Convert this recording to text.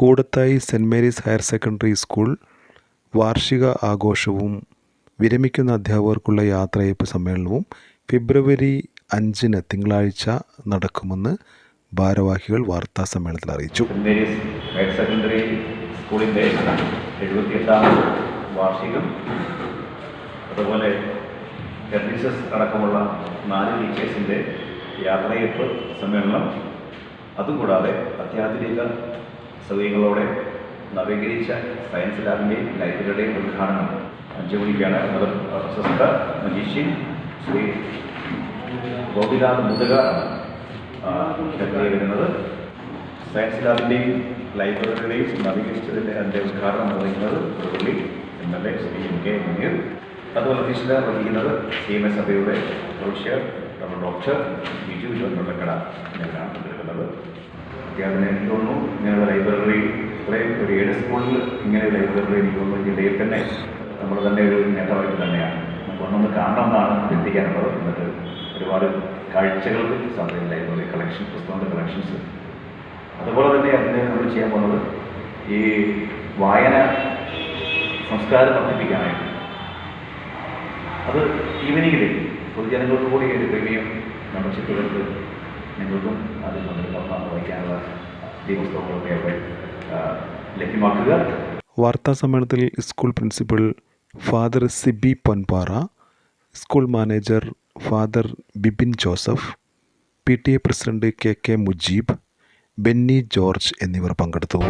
Koodathai saint Mary's higher secondary school വാർഷിക ആഘോഷവും വിരമിക്കുന്ന അധ്യാപകർക്കുള്ള യാത്രയപ്പ് സമ്മേളനവും ഫെബ്രുവരി അഞ്ചിന് തിങ്കളാഴ്ച നടക്കുമെന്ന് ഭാരവാഹികൾ വാർത്താ സമ്മേളനത്തിൽ അറിയിച്ചു. മേരീസ് ഹയർ സെക്കൻഡറി സ്കൂളിന്റെ എഴുപത്തിയെട്ടാം വാർഷികം അതുപോലെ ഹെർഡിസസ് അടക്കമുള്ള നാല് ടീച്ചേഴ്സിന്റെ യാത്രയപ്പ് സമ്മേളനം അതുകൂടാതെ അത്യാധുനിക സൗകര്യങ്ങളോടെ നവീകരിച്ച സയൻസ് ലാബിന്റെയും ലൈബ്രറിയുടെയും ഉദ്ഘാടനം അഞ്ചു മണിക്കാണ് അത് പ്രശസ്ത മജീഷ്യൻ ശ്രീ ഗോപിനാഥ് മുതുകാരാണ് വരുന്നത്. സയൻസ് ലാബിന്റെയും ലൈബ്രറിയുടെയും നവീകരിച്ചതിന്റെ അതിന്റെ ഉദ്ഘാടനം നിർവഹിക്കുന്നത് Puthuppally M L A Shri M K Muneer. അതുപോലെ അധ്യക്ഷത വഹിക്കുന്നത് സി എം എസ് സഭയുടെ പ്രൊഫഷ്യർ ഡോക്ടർ ബിജു ജോൺ വെള്ളക്കട എന്നിവരാണ് പങ്കെടുക്കുന്നത്. എനിക്ക് തോന്നുന്നു ലൈബ്രറി ഇത്രയും ഒരു ഏഴ് സ്കൂളിൽ ഇങ്ങനെ ലൈബ്രറി എനിക്ക് ജില്ലയിൽ തന്നെ നമ്മൾ തന്നെ ഒരു നേട്ടമായിട്ട് തന്നെയാണ്. നമുക്ക് ഒന്നൊന്ന് കാണണമെന്നാണ് ചിന്തിക്കാനുള്ളത്. എന്നിട്ട് ഒരുപാട് കാഴ്ചകൾക്ക് സാധ്യത ലൈബ്രറി കളക്ഷൻ പുസ്തകങ്ങളുടെ കളക്ഷൻസ്. അതുപോലെ തന്നെ അതിന് നമ്മൾ ചെയ്യാൻ പോകുന്നത് ഈ വായന സംസ്കാരം വർദ്ധിപ്പിക്കാനായിട്ട്. അത് ഈവനിങ്ങിൽ പൊതുജനങ്ങൾക്ക് കൂടി ഒരു പ്രീമിയം മെമ്പർഷിപ്പുകൾക്ക് നിങ്ങൾക്കും അതിൽ പങ്കെടുക്കാവുന്ന വായിക്കാനുള്ള ലഭ്യമാക്കുക. വാർത്താ സമ്മേളനത്തിൽ school principal father Sibi Ponpara school manager father Bibin Joseph P T A president K K Mujeeb Benny George എന്നിവർ പങ്കെടുത്തു.